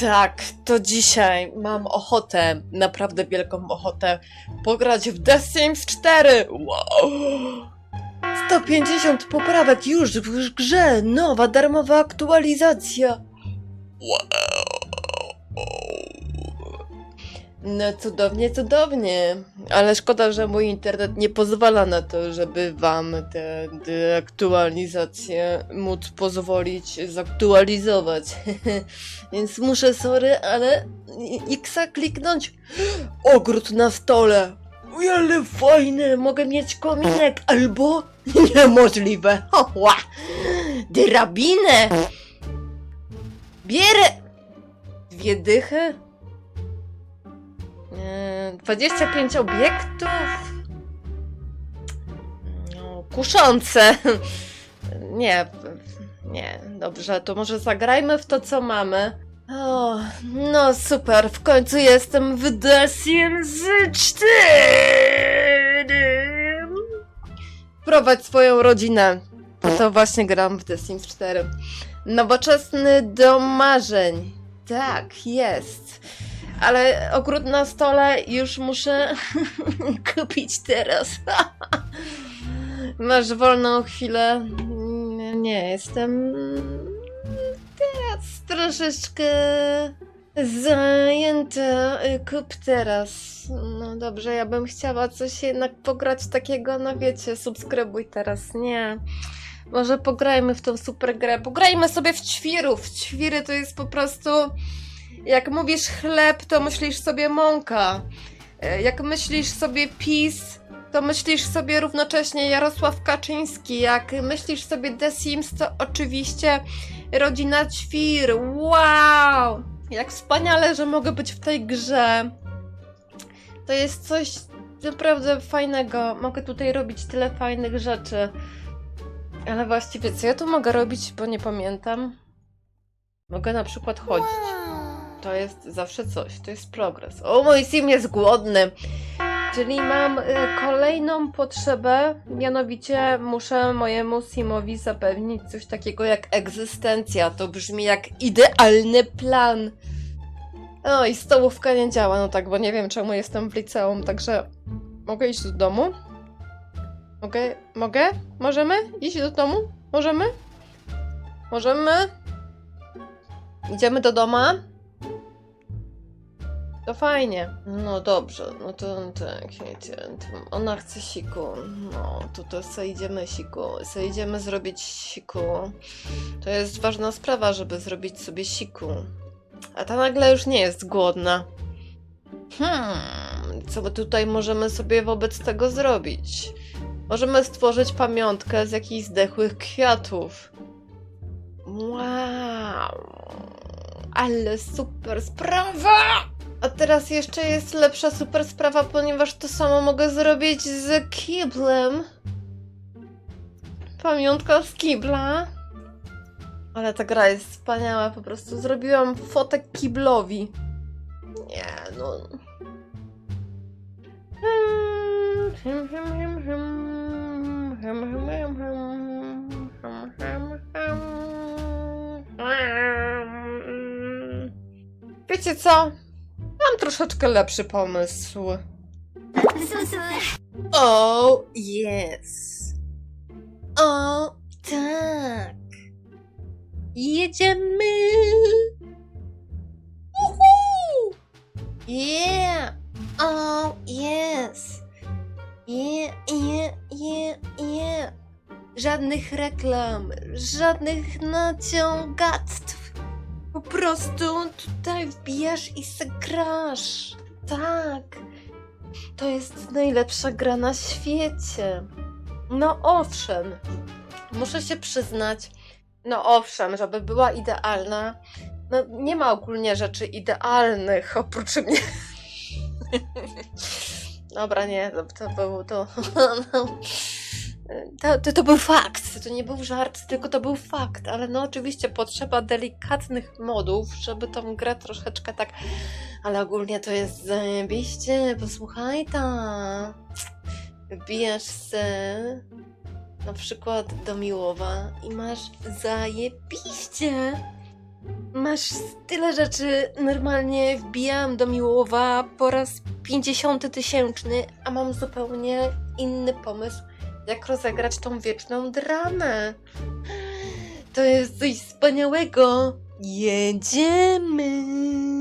Tak, to dzisiaj mam ochotę, naprawdę wielką ochotę, pograć w The Sims 4. Wow. 150 poprawek już w grze, nowa darmowa aktualizacja. No cudownie, cudownie. Ale szkoda, że mój internet nie pozwala na to, żeby wam te, te aktualizacje móc pozwolić zaktualizować. Więc muszę, sorry, ale Xa kliknąć. Ogród na stole. Oj, ale fajne, mogę mieć kominek albo niemożliwe. Drabinę. Bierę. Dwie dychy. Yy, 25 obiektów. No, kuszące. Nie, nie, dobrze, to może zagrajmy w to, co mamy. O, no super, w końcu jestem w The Sims 4. Prowadź swoją rodzinę. To właśnie gram w The Sims 4. Nowoczesny dom marzeń. Tak, jest. Ale ogród na stole już muszę kupić teraz. Masz wolną chwilę? Nie, jestem teraz troszeczkę zajęta. Kup teraz. No dobrze, ja bym chciała coś jednak pograć takiego, no wiecie, subskrybuj teraz. Nie. Może pograjmy w tą super grę. Pograjmy sobie w ćwirów. Ćwiry to jest po prostu. Jak mówisz chleb, to myślisz sobie mąka. E, Jak myślisz sobie PiS, to myślisz sobie równocześnie Jarosław Kaczyński. Jak myślisz sobie The Sims, to oczywiście rodzina Ćwir. Wow! Jak wspaniale, że mogę być w tej grze. To jest coś naprawdę fajnego. Mogę tutaj robić tyle fajnych rzeczy. Ale właściwie co ja tu mogę robić, bo nie pamiętam? Mogę na przykład chodzić. To jest zawsze coś, to jest progres. O, mój sim jest głodny. Czyli mam y, kolejną potrzebę, mianowicie muszę mojemu simowi zapewnić coś takiego jak egzystencja. To brzmi jak idealny plan. O, i stołówka nie działa, no tak, bo nie wiem czemu jestem w liceum, także mogę iść do domu? Mogę? Mogę? Możemy iść do domu? Możemy? Możemy? Idziemy do doma? To fajnie. No dobrze, no to tak, wiecie, ona chce siku. No, to to sobie idziemy siku. Sobie idziemy zrobić siku. To jest ważna sprawa, żeby zrobić sobie siku. A ta nagle już nie jest głodna. Hmm, co tutaj możemy sobie wobec tego zrobić? Możemy stworzyć pamiątkę z jakichś zdechłych kwiatów. Wow! Ale super sprawa! A teraz jeszcze jest lepsza super sprawa, ponieważ to samo mogę zrobić z kiblem. Pamiątka z kibla. Ale ta gra jest wspaniała, po prostu zrobiłam fotek kiblowi. Nie, no... Hum, Wiecie co? Troszeczkę lepszy pomysł. O, yes. O, tak. Jedziemy. Uhu. Yeah. O, yes. Yeah, yeah, yeah, yeah. Żadnych reklam, żadnych naciągactw. Po prostu tutaj wbijasz i grasz. Tak. To jest najlepsza gra na świecie. No owszem. Muszę się przyznać. No owszem, żeby była idealna. No nie ma ogólnie rzeczy idealnych oprócz mnie. Dobra, nie, to, to był to. To, to, to był fakt, to nie był żart, tylko to był fakt, ale no oczywiście potrzeba delikatnych modów, żeby tą grę troszeczkę tak, ale ogólnie to jest zajebiście, posłuchaj ta, wbijasz se na przykład do Miłowa i masz zajebiście, Masz tyle rzeczy. Normalnie wbijałam do Miłowa po raz 50 tysięczny, a mam zupełnie inny pomysł, jak rozegrać tą wieczną dramę. To jest coś wspaniałego. Jedziemy.